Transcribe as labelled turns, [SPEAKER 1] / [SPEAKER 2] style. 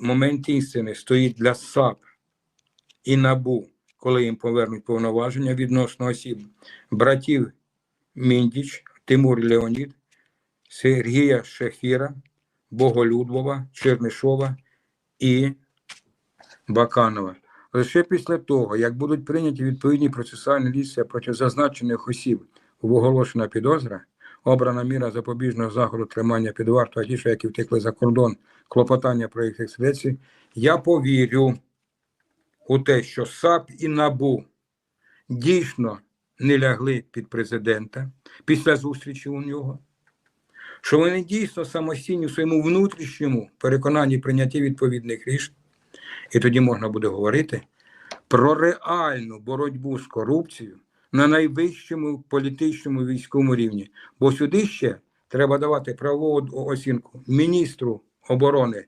[SPEAKER 1] момент істини стоїть для САП і НАБУ, коли їм повернуть повноваження відносно осіб братів Міндіч, Тимур Леонід, Сергія Шефіра, Боголюдвова, Чернишова і Баканова. Лише після того, як будуть прийняті відповідні процесуальні дії проти зазначених осіб в оголошена підозра, обрана міра запобіжного заходу тримання під вартою, а ті, що які втекли за кордон, клопотання про їх екстрадицію, я повірю у те, що САП і НАБУ дійсно не лягли під президента після зустрічі у нього, що вони дійсно самостійні в своєму внутрішньому переконанні прийняті відповідних рішень, і тоді можна буде говорити про реальну боротьбу з корупцією на найвищому політичному військовому рівні. Бо сюди ще треба давати правову оцінку міністру оборони